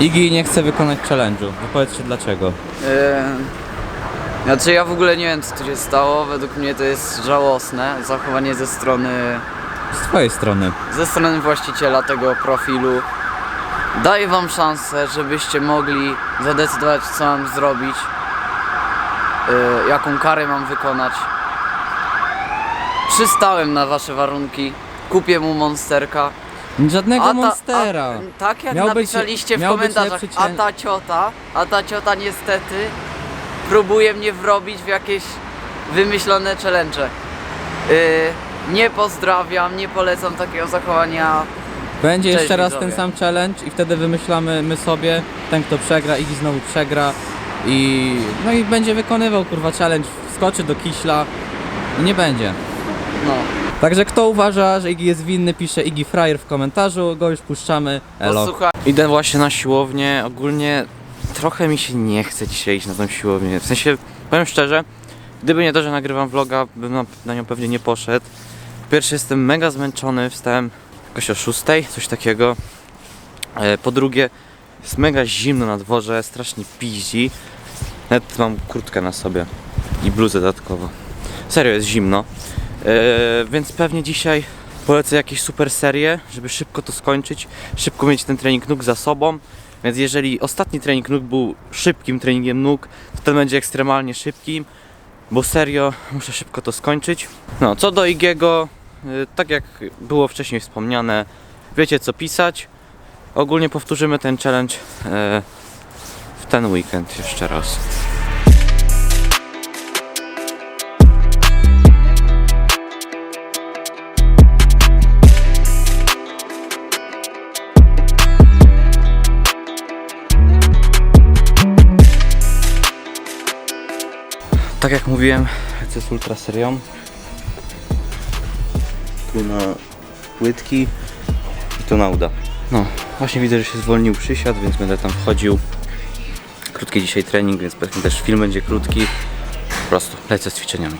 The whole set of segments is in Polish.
Iggy nie chce wykonać challenge'u. Wypowiedz się dlaczego. Yy, znaczy ja w ogóle nie wiem co tu się stało, według mnie to jest żałosne zachowanie ze strony, Z twojej strony. ze strony właściciela tego profilu. Daję wam szansę, żebyście mogli zadecydować co mam zrobić, yy, jaką karę mam wykonać. Przystałem na wasze warunki, kupię mu monsterka. Żadnego ta- monstera. A, tak jak Miał być- napisaliście w być komentarzach, lepszy a ta ciota, a ta ciota niestety próbuje mnie wrobić w jakieś wymyślone challenge. Yy, nie pozdrawiam, nie polecam takiego zachowania. Będzie Cześć, jeszcze raz widzowie. ten sam challenge i wtedy wymyślamy my sobie, ten kto przegra, Iggy znowu przegra i no i będzie wykonywał kurwa challenge, wskoczy do kiśla i nie będzie. No. Także kto uważa, że Iggy jest winny, pisze Iggy Fryer w komentarzu, go już puszczamy. Elo. Posłuchaj, Idę właśnie na siłownię. Ogólnie trochę mi się nie chce dzisiaj iść na tą siłownię. W sensie, powiem szczerze, gdyby nie to, że nagrywam vloga, bym na, na nią pewnie nie poszedł. Po pierwsze, jestem mega zmęczony, wstałem jakoś o 6, coś takiego. E, Po drugie, jest mega zimno na dworze, strasznie piździ. Nawet mam kurtkę na sobie i bluzę dodatkowo. Serio, jest zimno. E, więc pewnie dzisiaj polecę jakieś super serię, żeby szybko to skończyć, szybko mieć ten trening nóg za sobą. Więc jeżeli ostatni trening nóg był szybkim treningiem nóg, to ten będzie ekstremalnie szybkim, bo serio muszę szybko to skończyć. No, co do Igiego, y, tak jak było wcześniej wspomniane, wiecie co pisać. Ogólnie powtórzymy ten challenge e, w ten weekend jeszcze raz. Tak jak mówiłem, lecę z ultra serią. Tu na płytki i tu na uda. No, właśnie widzę, że się zwolnił przysiad, więc będę tam wchodził. Krótki dzisiaj trening, więc pewnie też film będzie krótki. Po prostu lecę z ćwiczeniami.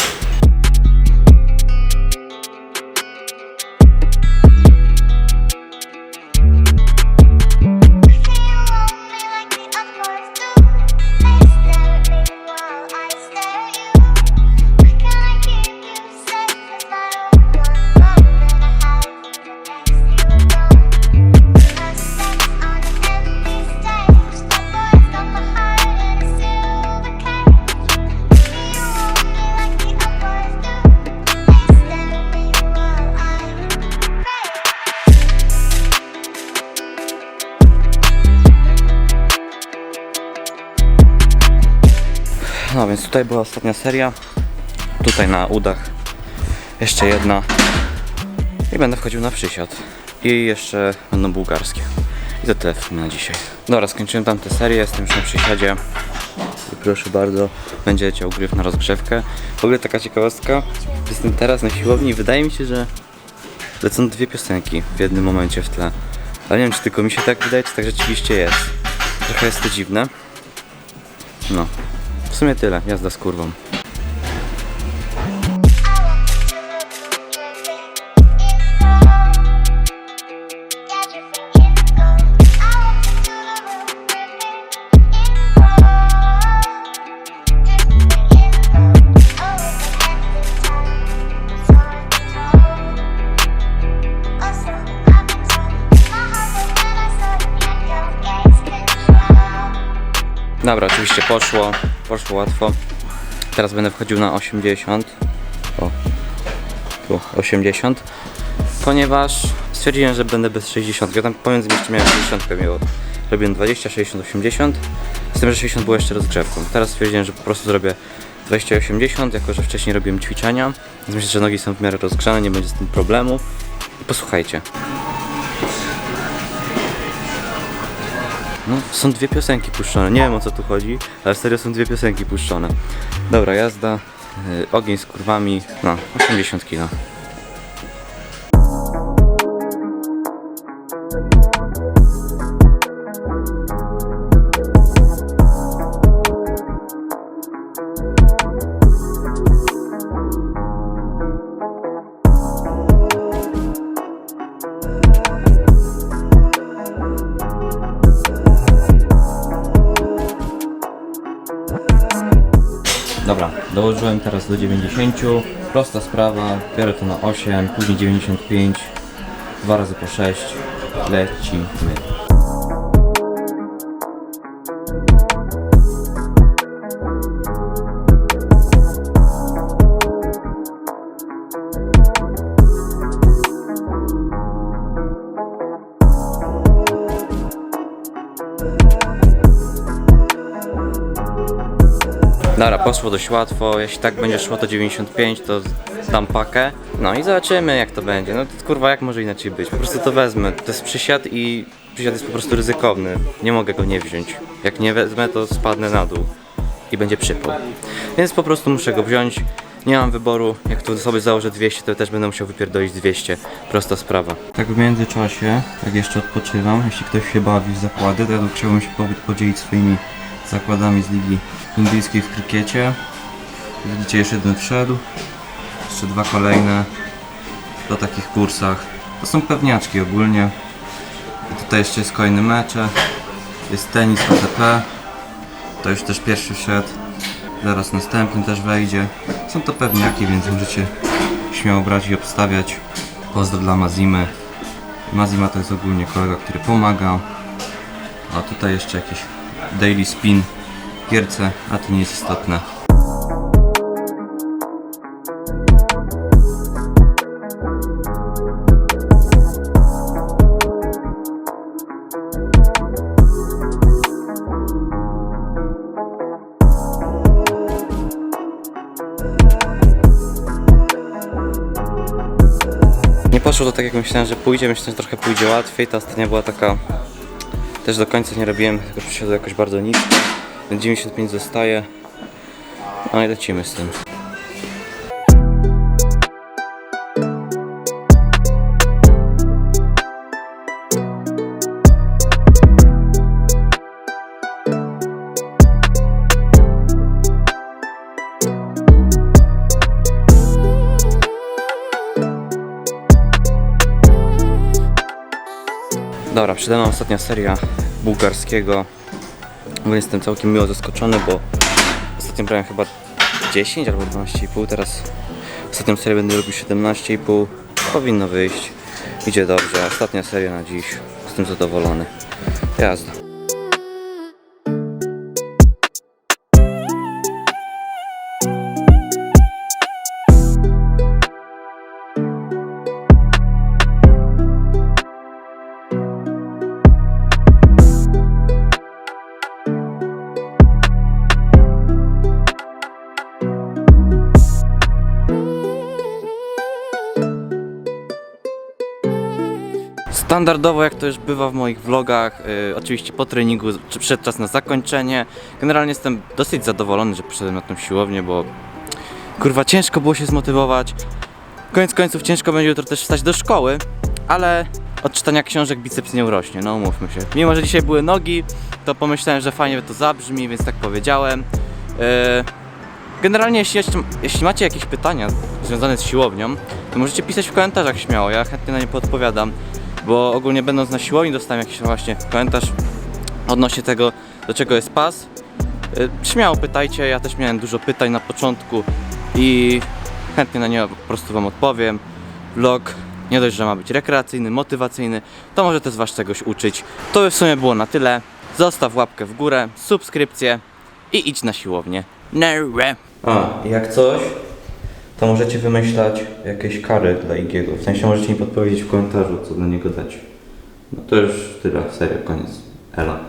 Tutaj była ostatnia seria. Tutaj na udach jeszcze jedna. I będę wchodził na przysiad. I jeszcze będą bułgarskie. I to tyle w sumie na dzisiaj. Dobra, skończyłem tamtę serię, jestem już na przysiadzie. I proszę bardzo, będzie leciał na rozgrzewkę. W ogóle taka ciekawostka. Jestem teraz na siłowni i wydaje mi się, że lecą dwie piosenki w jednym momencie w tle. Ale nie wiem, czy tylko mi się tak wydaje, czy tak rzeczywiście jest. Trochę jest to dziwne. No. W sumie tyle, jazda z kurwą. Dobra, oczywiście poszło, poszło łatwo. Teraz będę wchodził na 80. O, tu 80. Ponieważ stwierdziłem, że będę bez 60. Ja tam pomiędzy jeszcze miałem 60 miało. Robiłem 20, 60, 80. Z tym, że 60 było jeszcze rozgrzewką. Teraz stwierdziłem, że po prostu zrobię 20, 80, jako że wcześniej robiłem ćwiczenia. Więc myślę, że nogi są w miarę rozgrzane, nie będzie z tym problemu. I posłuchajcie. No, są dwie piosenki puszczone. Nie wiem o co tu chodzi, ale serio są dwie piosenki puszczone. Dobra, jazda. y, ogień z kurwami. No, 80 kg. Dołożyłem teraz do 90. Prosta sprawa, biorę to na 8, później 95, 2 razy po 6. Lecimy. Dobra, poszło dość łatwo. Jeśli tak będzie szło to 95, to dam pakę. No i zobaczymy jak to będzie. No to kurwa jak może inaczej być? Po prostu to wezmę. To jest przysiad i przysiad jest po prostu ryzykowny. Nie mogę go nie wziąć. Jak nie wezmę, to spadnę na dół i będzie przypał. Więc po prostu muszę go wziąć. Nie mam wyboru. Jak tu sobie założę 200, to też będę musiał wypierdolić 200. Prosta sprawa. Tak w międzyczasie, jak jeszcze odpoczywam, jeśli ktoś się bawi w zakłady, to ja chciałbym się po- podzielić swoimi zakładami z Ligi Indyjskiej w krykiecie. Widzicie, jeszcze jeden wszedł. Jeszcze dwa kolejne po takich kursach. To są pewniaczki ogólnie. I tutaj jeszcze jest kolejny mecze. Jest tenis ATP. To już też pierwszy wszedł. Zaraz następny też wejdzie. Są to pewniaki, więc możecie śmiało brać i obstawiać. Pozdro dla Mazimy. Mazima to jest ogólnie kolega, który pomaga. A tutaj jeszcze jakiś daily spin gierce, a to nie jest istotne. Nie poszło to tak jak myślałem, że pójdzie. Myślałem, że trochę pójdzie łatwiej. Ta ostatnia była taka też do końca nie robiłem, tylko przysiadł jakoś bardzo nisko. Więc 95 zostaje. No i lecimy z tym. Przede mną ostatnia seria bułgarskiego. Bo jestem całkiem miło zaskoczony, bo ostatnio brałem chyba 10 albo 12,5, teraz ostatnią serię będę robił 17,5. Powinno wyjść. Idzie dobrze. Ostatnia seria na dziś. Jestem zadowolony. Jazda. Standardowo, jak to już bywa w moich vlogach, y, oczywiście po treningu, czy przed czas na zakończenie. Generalnie jestem dosyć zadowolony, że przyszedłem na tą siłownię, bo kurwa ciężko było się zmotywować. Koniec końców ciężko będzie jutro też wstać do szkoły, ale od czytania książek biceps nie urośnie, no umówmy się. Mimo, że dzisiaj były nogi, to pomyślałem, że fajnie to zabrzmi, więc tak powiedziałem. Y, Generalnie, jeśli, jeśli macie jakieś pytania związane z siłownią, to możecie pisać w komentarzach śmiało, ja chętnie na nie podpowiadam bo ogólnie będąc na siłowni dostałem jakiś właśnie komentarz odnośnie tego, do czego jest pas. Y, Śmiało pytajcie, ja też miałem dużo pytań na początku i chętnie na nie po prostu Wam odpowiem. Vlog nie dość, że ma być rekreacyjny, motywacyjny, to może też Was czegoś uczyć. To w sumie było na tyle. Zostaw łapkę w górę, subskrypcję i idź na siłownię. Nere. A, jak coś, to możecie wymyślać jakieś kary dla Igiego. W sensie możecie mi podpowiedzieć w komentarzu, co dla niego dać. No to już tyle, serio, koniec. Ela.